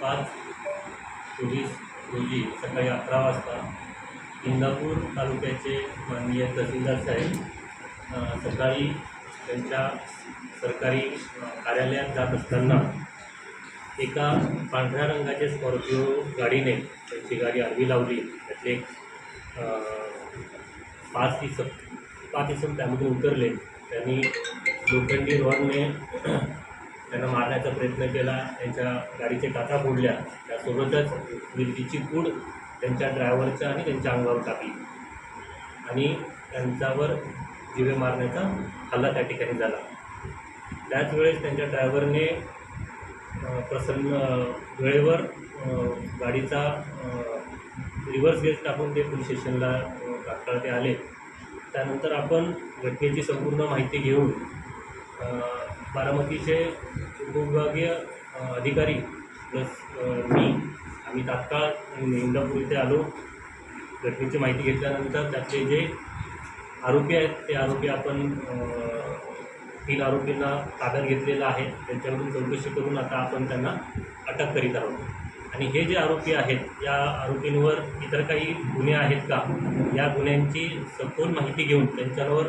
पाच चोवीस रोजी सकाळी अकरा वाजता इंदापूर तालुक्याचे माननीय तहसीलदार साहेब सकाळी त्यांच्या सरकारी कार्यालयात जात असताना एका पांढऱ्या रंगाच्या स्कॉर्पिओ गाडीने त्यांची गाडी आडवी लावली. त्यातले पाच इसम पाच इसम त्यामधून उतरले. त्यांनी लोखंडी रॉडने त्यांना मारण्याचा प्रयत्न केला. त्यांच्या गाडीचे काचा फोडल्या त्यासोबतच मिरचीची पूड त्यांच्या ड्रायव्हरच्या आणि त्यांच्या अंगावर टाकली आणि त्यांच्यावर जिवे मारण्याचा हल्ला त्या ठिकाणी झाला. त्याच वेळेस त्यांच्या ड्रायव्हरने प्रसन्न वेळेवर गाडीचा रिव्हर्स गेअर टाकून ते पोलीस स्टेशनला तात्काळ ते आले. त्यानंतर आपण घटनेची संपूर्ण माहिती घेऊन बारामतीचे उपविभागीय अधिकारी प्लस मी. आम्ही तात्काळ इंदापूर इथे आलो. घटनेची माहिती घेतल्यानंतर त्याचे जे आरोपी आहेत ते आरोपी आपण तीन आरोपींना ताब्यात घेतलेला आहे. त्यांच्याकडून चौकशी करून आता आपण त्यांना अटक करीत आहोत. आणि हे जे आरोपी आहेत या आरोपींवर इतर काही गुन्हे आहेत का? या गुन्ह्यांची सखोल माहिती घेऊन त्यांच्यावर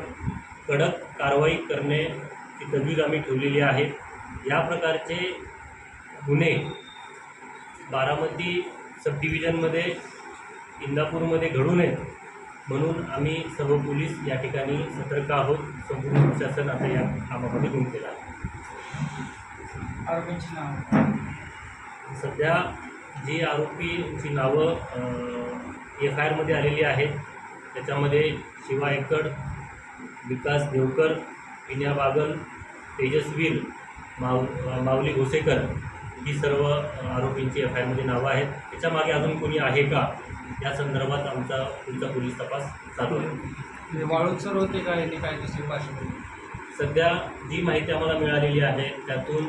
कडक कारवाई करण्याची तजवीज आम्ही ठेवलेली आहे. या प्रकारचे गुन्हे बारामती सब डिव्हिजनमध्ये इंदापूरमध्ये घडू नयेत म्हणून आम्ही सर्व पोलीस या ठिकाणी सतर्क आहोत. संपूर्ण प्रशासन आता या कामामध्ये गुंतलेलं आहे. आरोपींची नाव? सध्या जी आरोपींची नावं एफ आय आरमध्ये आलेली आहेत. त्याच्यामध्ये शिवा एकड विकास देवकर विनया बागल तेजस्वीर माव माऊली घोसेकर ही सर्व आरोपींची एफ आय आरमध्ये नावं आहेत. त्याच्यामागे अजून कोणी आहे का? या संदर्भात आमचा पुढचा पोलीस तपास चालू आहे. म्हणजे वाळूसर होते का? यांनी काय दुसरी भाषा सध्या जी माहिती आम्हाला मिळालेली आहे त्यातून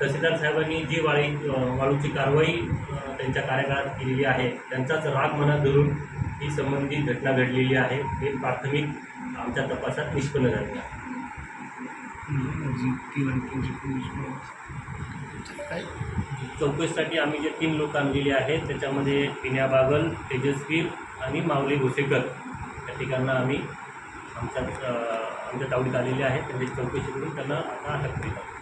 तहसीलदार साहेबांनी जी वाळी वाळूची कारवाई त्यांच्या कार्यकाळात केलेली आहे त्यांचाच राग मनात धरून ही संबंधित घटना घडलेली आहे. हे प्राथमिक आमच्या तपासात निष्पन्न झाले आहे. चौकशीसाठी आम्ही जे तीन लोक आणलेली आहेत त्याच्यामध्ये पिन्या बागल तेजस्वीर आणि माऊली घोसेकर या ठिकाणा आम्ही आमच्या आमच्या तावडीत आलेले आहेत. त्यांची चौकशी करून त्यांना आता अटक केली